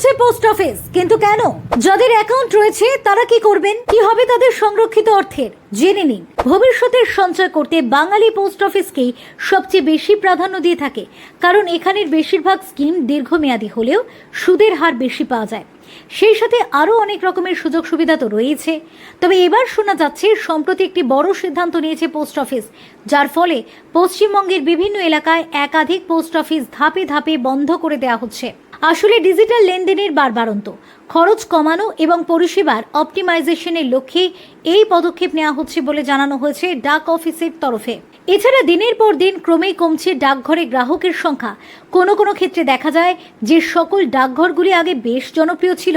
হচ্ছে post office. কিন্তু কেন? যাদের অ্যাকাউন্ট রয়েছে, তারা কি করবেন? কি হবে তাদের সংরক্ষিত অর্থের? জেনে নিন। ভবিষ্যতের সঞ্চয় করতে বাঙালি পোস্ট অফিসকেই সবচেয়ে বেশি প্রাধান্য দিয়ে থাকে। কারণ এখানের বেশিরভাগ স্কিম দীর্ঘমেয়াদী হলেও সুদের হার বেশি পাওয়া যায়। সেই সাথে আরও অনেক রকমের সুযোগ সুবিধা তো রয়েছে। তবে এবার শোনা যাচ্ছে, সম্প্রতি একটি বড় সিদ্ধান্ত নিয়েছে পোস্ট অফিস, যার ফলে পশ্চিমবঙ্গের বিভিন্ন এলাকায় একাধিক পোস্ট অফিস ধাপে ধাপে বন্ধ করে দেওয়া হচ্ছে। আসলে ডিজিটাল লেনদেনের বারবারন্ত খরচ কমানো এবং পরিষেবার অপটিমাইজেশনের লক্ষ্যে এই পদক্ষেপ নেওয়া হচ্ছে বলে জানানো হয়েছে ডাক অফিসের তরফে। এছাড়া দিনের পর দিন ক্রমেই কমছে ডাকঘরে গ্রাহকের সংখ্যা। কোনো কোনো ক্ষেত্রে দেখা যায় যে সকল ডাকঘরগুলি আগে বেশ জনপ্রিয় ছিল,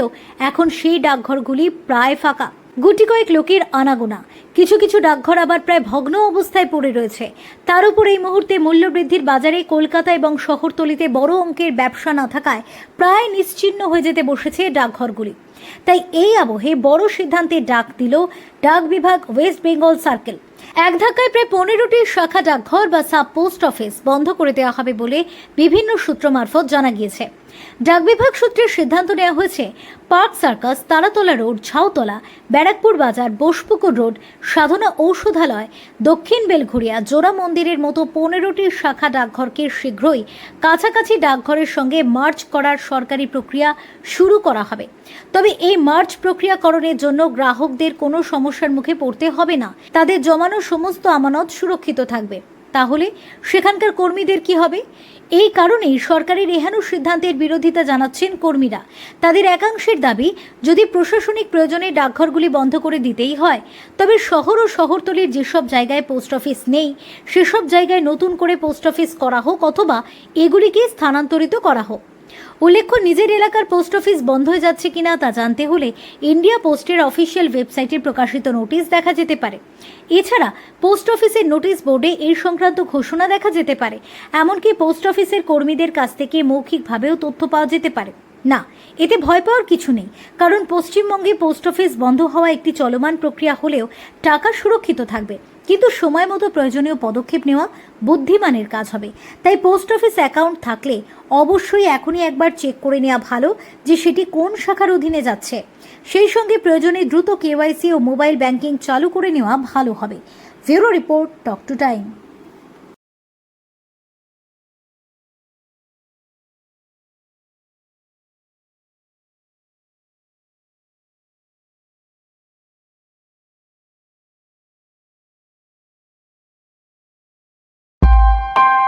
এখন সেই ডাকঘরগুলি প্রায় ফাঁকা। গুটি কয়েক লোকের আনাগোনা। কিছু কিছু ডাকঘর আবার প্রায় ভগ্ন অবস্থায় পড়ে রয়েছে। তার উপর এই মুহূর্তে মূল্যবৃদ্ধির বাজারে কলকাতা এবং শহরতলিতে বড় অঙ্কের ব্যবসা না থাকায় প্রায় নিশ্চিহ্ন হয়ে যেতে বসেছে ডাকঘরগুলি। তাই এই আবহে বড় সিদ্ধান্তে ডাক দিল ডাক বিভাগ ওয়েস্ট বেঙ্গল সার্কেল। এক ধাক্কায় প্রায় পনেরোটি শাখা ডাকঘর বা সাব পোস্ট অফিস বন্ধ করে দেওয়া হবে বলে বিভিন্ন সূত্র মারফত জানা গিয়েছে। ডাক বিভাগ সূত্রে সিদ্ধান্ত নেওয়া হয়েছে, park circus, Taratala road, Jhautala, Barrackpore বাজার, বোসপুকুর রোড, সাধনা ঔষধালয়, দক্ষিণ বেলঘুরিয়া জোড়া মন্দিরের মতো পনেরোটি শাখা ডাকঘরকে শীঘ্রই কাছাকাছি ডাকঘরের সঙ্গে মার্চ করার সরকারি প্রক্রিয়া শুরু করা হবে। তবে এই মার্চ প্রক্রিয়াকরণের জন্য গ্রাহকদের কোনো সমস্যার মুখে পড়তে হবে না। তাদের জমানো সমস্ত আমানত সুরক্ষিত থাকবে। তাহলে সেখানকার কর্মীদের কি হবে? এই কারণেই সরকারের এহেন সিদ্ধান্তের বিরোধিতা জানাচ্ছেন কর্মীরা। তাদের একাংশের দাবি, যদি প্রশাসনিক প্রয়োজনে ডাকঘরগুলি বন্ধ করে দিতেই হয়, তবে শহর ও শহরতলির যেসব জায়গায় পোস্ট অফিস নেই, সেসব জায়গায় নতুন করে পোস্ট অফিস করা হোক অথবা এগুলিকে স্থানান্তরিত করা হোক। উল্লেখ্য, নিজের এলাকার পোস্ট অফিস বন্ধ হয়ে যাচ্ছে কিনা তা জানতে হলে ইন্ডিয়া পোস্টের অফিসিয়াল ওয়েবসাইটে প্রকাশিত নোটিশ দেখা যেতে পারে। এছাড়া, পোস্ট অফিসের নোটিশ বোর্ডে এই সংক্রান্ত ঘোষণা দেখা যেতে পারে। এমনকি পোস্ট অফিসের কর্মীদের কাছ থেকে মৌখিকভাবেও তথ্য পাওয়া যেতে পারে। না, এতে ভয় পাওয়ার কিছু নেই, কারণ পশ্চিমবঙ্গে পোস্ট অফিস বন্ধ হওয়া একটি চলমান প্রক্রিয়া হলেও টাকা সুরক্ষিত থাকবে। কিন্তু সময় মতো প্রয়োজনীয় পদক্ষেপ নেওয়া বুদ্ধিমানের কাজ হবে। তাই পোস্ট অফিস অ্যাকাউন্ট থাকলে অবশ্যই এখনই একবার চেক করে নেওয়া ভালো যে সেটি কোন শাখার অধীনে যাচ্ছে। সেই সঙ্গে প্রয়োজনে দ্রুত কেওয়াইসি ও মোবাইল ব্যাংকিং চালু করে নেওয়া ভালো হবে। Bureau report talk to time. Bye.